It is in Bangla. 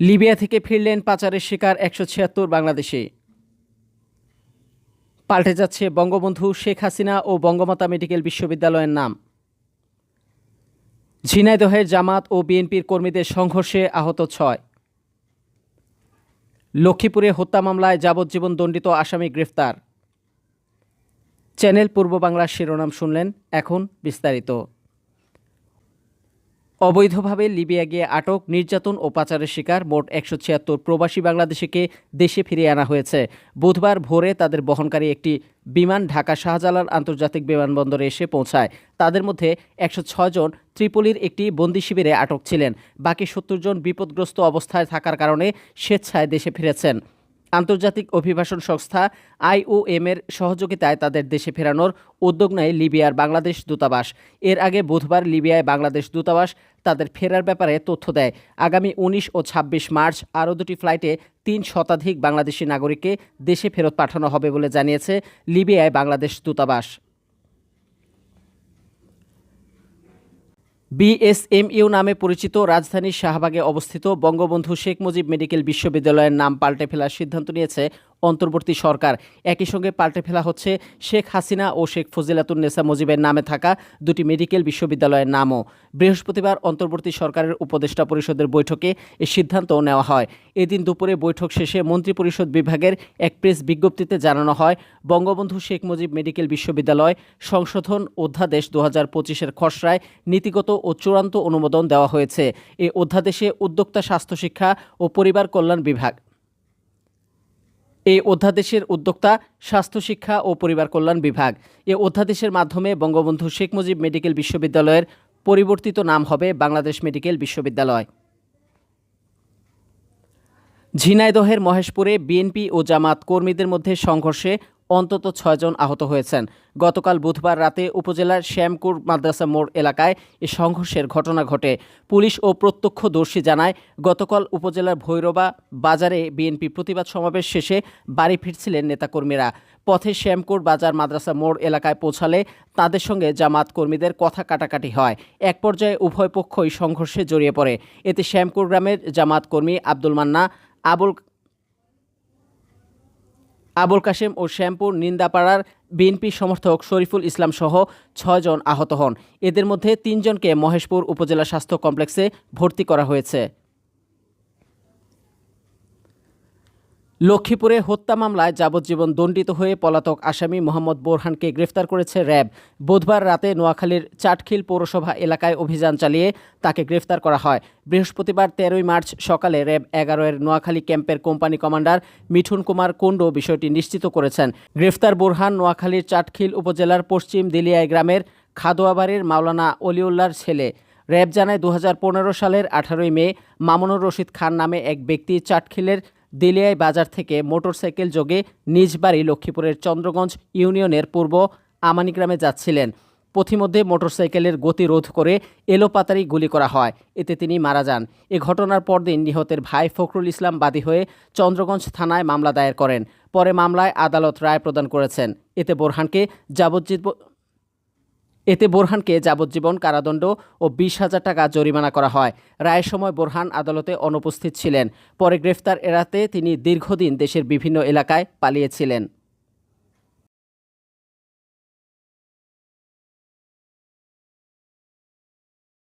লিবিয়া থেকে ফিরলেন পাচারের শিকার একশো ছিয়াত্তর বাংলাদেশি। পাল্টে যাচ্ছে বঙ্গবন্ধু শেখ হাসিনা ও বঙ্গমাতা মেডিকেল বিশ্ববিদ্যালয়ের নাম। ঝিনাইদহের জামাত ও বিএনপির কর্মীদের সংঘর্ষে আহত ছয়। লক্ষ্মীপুরে হত্যা মামলায় যাবজ্জীবন দণ্ডিত আসামি গ্রেফতার। চ্যানেল পূর্ব বাংলার শিরোনাম শুনলেন, এখন বিস্তারিত। অবৈধভাবে লিবিয়া গিয়ে আটক, নির্যাতন ও পাচারের শিকার মোট একশো ছিয়াত্তর প্রবাসী বাংলাদেশিকে দেশে ফিরিয়ে আনা হয়েছে। বুধবার ভোরে তাদের বহনকারী একটি বিমান ঢাকা শাহজালাল আন্তর্জাতিক বিমানবন্দরে এসে পৌঁছায়। তাদের মধ্যে একশো জন ত্রিপলির একটি বন্দি শিবিরে আটক ছিলেন। বাকি সত্তর জন বিপদগ্রস্ত অবস্থায় থাকার কারণে স্বেচ্ছায় দেশে ফিরেছেন। আন্তর্জাতিক অভিবাসন সংস্থা আইওএম এর সহযোগিতায় তাদের দেশে ফেরানোর উদ্যোগ নেয় লিবিয়ার বাংলাদেশ দূতাবাস। এর আগে বুধবার লিবিয়ায় বাংলাদেশ দূতাবাস তাদের ফেরার ব্যাপারে তথ্য দেয়। আগামী উনিশ ও ২৬ মার্চ আরও দুটি ফ্লাইটে তিন শতাধিক বাংলাদেশি নাগরিককে দেশে ফেরত পাঠানো হবে বলে জানিয়েছে লিবিয়ায় বাংলাদেশ দূতাবাস। বিএসএমইউ নামে পরিচিত রাজধানীর শাহবাগে অবস্থিত বঙ্গবন্ধু শেখ মুজিব মেডিকেল বিশ্ববিদ্যালয়ের নাম পাল্টে ফেলার সিদ্ধান্ত নিয়েছে অন্তর্বর্তী সরকার। একই সঙ্গে পাল্টে ফেলা হচ্ছে শেখ হাসিনা ও শেখ ফজিলাতুন্নেসা মুজিবের নামে থাকা দুটি মেডিকেল বিশ্ববিদ্যালয়ের নামও। বৃহস্পতিবার অন্তর্বর্তী সরকারের উপদেষ্টা পরিষদের বৈঠকে এ সিদ্ধান্ত নেওয়া হয়। এদিন দুপুরে বৈঠক শেষে মন্ত্রিপরিষদ বিভাগের এক প্রেস বিজ্ঞপ্তিতে জানানো হয়, বঙ্গবন্ধু শেখ মুজিব মেডিকেল বিশ্ববিদ্যালয় সংশোধন অধ্যাদেশ দু হাজার পঁচিশের খসড়ায় নীতিগত ও চূড়ান্ত অনুমোদন দেওয়া হয়েছে। এ অধ্যাদেশে উদ্যোক্তা স্বাস্থ্য শিক্ষা ও পরিবার কল্যাণ বিভাগ এই অধ্যাদেশের উদ্যোক্তা স্বাস্থ্য, শিক্ষা ও পরিবার কল্যাণ বিভাগ। এ অধ্যাদেশের মাধ্যমে বঙ্গবন্ধু শেখ মুজিব মেডিকেল বিশ্ববিদ্যালয়ের পরিবর্তিত নাম হবে বাংলাদেশ মেডিকেল বিশ্ববিদ্যালয়। ঝিনাইদহের মহেশপুরে বিএনপি ও জামাত কর্মীদের মধ্যে সংঘর্ষে অন্তত ছয়জন আহত হয়েছেন। গতকাল বুধবার রাতে উপজেলার শ্যামকুর মাদ্রাসা মোড় এলাকায় এ সংঘর্ষের ঘটনা ঘটে। পুলিশ ও প্রত্যক্ষদর্শী জানায়, গতকাল উপজেলার ভৈরবা বাজারে বিএনপি প্রতিবাদ সমাবেশ শেষে বাড়ি ফিরছিলেন নেতাকর্মীরা। পথে শ্যামকুর বাজার মাদ্রাসা মোড় এলাকায় পৌঁছালে তাদের সঙ্গে জামাত কর্মীদের কথা কাটাকাটি হয়। এক পর্যায়ে উভয় পক্ষই সংঘর্ষে জড়িয়ে পড়ে। এতে শ্যামকুর গ্রামের জামাত কর্মী আব্দুল মান্না, আবুল আবুল কাশেম ও শ্যামপুর নিন্দাপাড়ার বিএনপি সমর্থক শরীফুল ইসলাম সহ ছয়জন আহত হন। এদের মধ্যে তিনজনকে মহেশপুর উপজেলা স্বাস্থ্য কমপ্লেক্সে ভর্তি করা হয়েছে। লক্ষ্মীপুরে হত্যা মামলায় যাবজ্জীবন দণ্ডিত হয়ে পলাতক আসামি মোহাম্মদ বোরহানকে গ্রেফতার করেছে র্যাব। বুধবার রাতে নোয়াখালীর চাটখিল পৌরসভা এলাকায় অভিযান চালিয়ে তাকে গ্রেফতার করা হয়। বৃহস্পতিবার তেরোই মার্চ সকালে র্যাব এগারো এর নোয়াখালী ক্যাম্পের কোম্পানি কমান্ডার মিঠুন কুমার কুণ্ডু বিষয়টি নিশ্চিত করেছেন। গ্রেফতার বোরহান নোয়াখালীর চাটখিল উপজেলার পশ্চিম দিলিয়ায় গ্রামের খাদোয়াবাড়ির মাওলানা অলিউল্লার ছেলে। র্যাব জানায় দু হাজার পনেরো সালের আঠারোই মে মামুনুর রশিদ খান নামে এক ব্যক্তি চাটখিলের দিলিয়াই বাজার থেকে মোটরসাইকেল যোগে নিজ বাড়ি লক্ষ্মীপুরের চন্দ্রগঞ্জ ইউনিয়নের পূর্ব আমানি গ্রামে যাচ্ছিলেন। পথিমধ্যে মোটরসাইকেলের গতি রোধ করে এলোপাতারি গুলি করা হয়। এতে তিনি মারা যান। এ ঘটনার পরদিন নিহতের ভাই ফখরুল ইসলাম বাদী হয়ে চন্দ্রগঞ্জ থানায় মামলা দায়ের করেন। পরে মামলায় আদালত রায় প্রদান করেছেন। এতে বোরহানকে যাবজ্জীব এতে বোরহানকে যাবজ্জীবন কারাদণ্ড ও বিশ হাজার টাকা জরিমানা করা হয়। রায়ের সময় বোরহান আদালতে অনুপস্থিত ছিলেন। পরে গ্রেফতার এড়াতে তিনি দীর্ঘদিন দেশের বিভিন্ন এলাকায় পালিয়েছিলেন।